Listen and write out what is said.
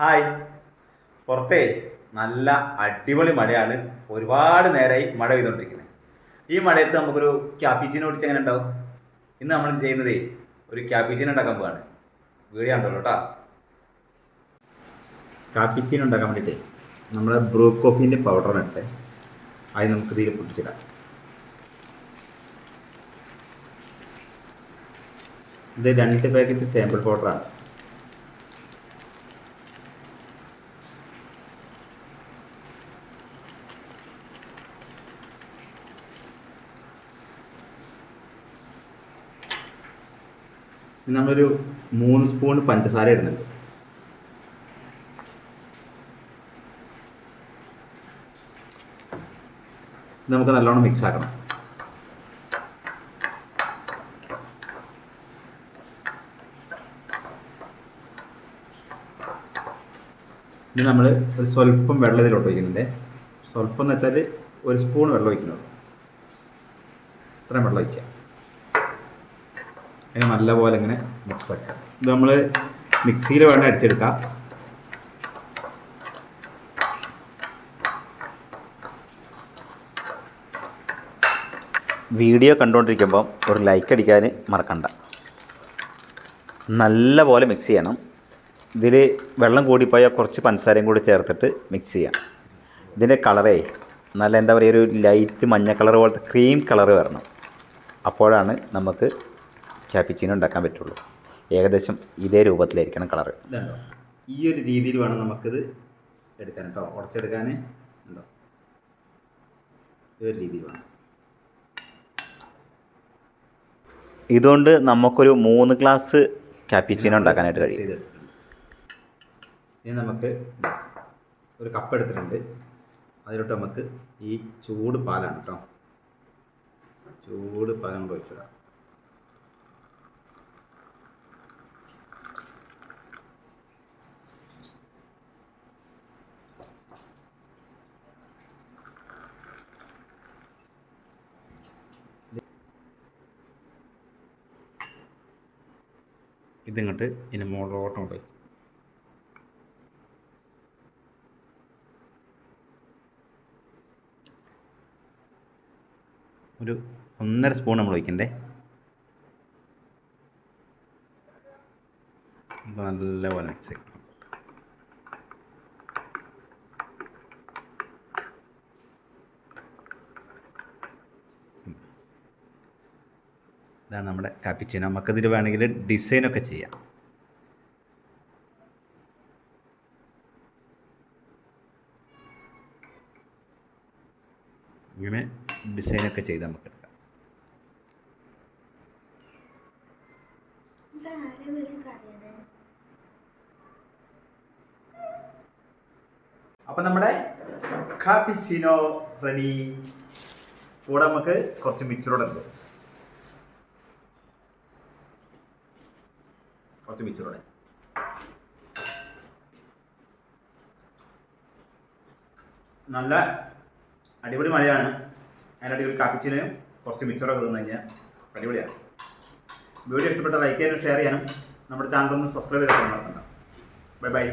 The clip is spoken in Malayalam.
ഹായ്. പുറത്തേ നല്ല അടിപൊളി മഴയാണ്. ഒരുപാട് നേരമായി മഴ പെയ്തുകൊണ്ടിരിക്കുന്നത് ഈ മഴയത്ത് നമുക്കൊരു ക്യാപ്പിച്ചിനോ കുടിച്ച് എങ്ങനെ ഉണ്ടാവും? ഇന്ന് നമ്മൾ ചെയ്യുന്നതേ ഒരു ക്യാപ്പിച്ചിനോ ഉണ്ടാക്കാൻ പോവാണ്. വീഡിയോ ഉണ്ടല്ലോ കേട്ടോ കാപ്പിച്ചീന ഉണ്ടാക്കാൻ വേണ്ടിയിട്ട് നമ്മുടെ ബ്രൂ കോഫീന്റെ പൗഡറിന് ഇട്ട്. അത് നമുക്ക് തീരെ പൊട്ടിച്ചിടാം. ഇത് രണ്ട് പാക്കറ്റ് സാമ്പിൾ പൗഡറാണ്. നമ്മളൊരു മൂന്ന് സ്പൂൺ പഞ്ചസാര ഇടുന്നുണ്ട്. നമുക്ക് നല്ലോണം മിക്സ് ആക്കണം. ഇനി നമ്മൾ ഒരു സ്വല്പം വെള്ളം ഇതിലോട്ട് ഒഴിക്കുന്നുണ്ട്. സ്വല്പം എന്ന് വെച്ചാൽ ഒരു സ്പൂൺ വെള്ളം ഒഴിക്കുന്നുള്ളൂ. ഇത്രയും വെള്ളം ഒഴിക്കാം. ഇങ്ങനെ നല്ലപോലെ ഇങ്ങനെ മിക്സ് ആക്കാം ഇത് നമ്മൾ മിക്സിയിൽ വേണ്ട അടിച്ചെടുക്കാം. വീഡിയോ കണ്ടുകൊണ്ടിരിക്കുമ്പോൾ ഒരു ലൈക്ക് അടിക്കാൻ മറക്കണ്ട. നല്ല പോലെ മിക്സ് ചെയ്യണം. ഇതിൽ വെള്ളം കൂടിപ്പോയാൽ കുറച്ച് പഞ്ചസാരയും കൂടി ചേർത്തിട്ട് മിക്സ് ചെയ്യാം. ഇതിന്റെ കളറേ നല്ല എന്താ പറയുക ഒരു ലൈറ്റ് മഞ്ഞ കളർ പോലത്തെ ക്രീം കളർ വരണം. അപ്പോഴാണ് നമുക്ക് ക്യാപ്പിച്ചീനോ ഉണ്ടാക്കാൻ പറ്റുള്ളൂ. ഏകദേശം ഇതേ രൂപത്തിലായിരിക്കണം കളറ്. ഈ ഒരു രീതിയിൽ വേണം നമുക്കിത് എടുക്കാൻ കേട്ടോ ഉടച്ചെടുക്കാൻ ഉണ്ടോ? ഈ ഒരു രീതിയിൽ വേണം. ഇതുകൊണ്ട് നമുക്കൊരു മൂന്ന് ഗ്ലാസ് ക്യാപ്പിച്ചീനോ ഉണ്ടാക്കാനായിട്ട് കഴിയും. ഇനി നമുക്ക് ഒരു കപ്പ് എടുത്തിട്ടുണ്ട്. അതിലോട്ട് നമുക്ക് ഈ ചൂട് പാലാണ് കേട്ടോ ചൂട് പാലം ഒഴിച്ചിടാം. ഇതിങ്ങോട്ട് ഇനി മുകളിലോട്ട് വയ്ക്കും ഒരു ഒന്നര സ്പൂൺ നമ്മൾ ഒഴിക്കണ്ടേ? നല്ല നല്ലപോലെ മിക്സ് ചെയ്യണം ഇതാണ് നമ്മുടെ കാപ്പിച്ചിനോ നമുക്കതിൽ വേണമെങ്കിൽ ഡിസൈനൊക്കെ ചെയ്യാം. ഇങ്ങനെ ഡിസൈനൊക്കെ ചെയ്ത് നമുക്ക് എടുക്കാം? അപ്പം നമ്മുടെ കാപ്പിച്ചിനോ റെഡി കൂടെ നമുക്ക് കുറച്ച് മിച്ചറോടെ ഉണ്ട് കുറച്ച് മിച്ചറോടെ നല്ല അടിപൊളി മഴയാണ്. അതിന്റെ ഒരു കാപ്പിച്ചിനെയും കുറച്ച് മിച്ചറൊക്കെ തിന്നു കഴിഞ്ഞാൽ അടിപൊളിയാണ്. വീഡിയോ ഇഷ്ടപ്പെട്ട ലൈക്ക് ചെയ്യാനും ഷെയർ ചെയ്യാനും നമ്മുടെ ചാനൽ ഒന്ന് സബ്സ്ക്രൈബ് ചെയ്താൽ മറക്കണ്ട. Bye bye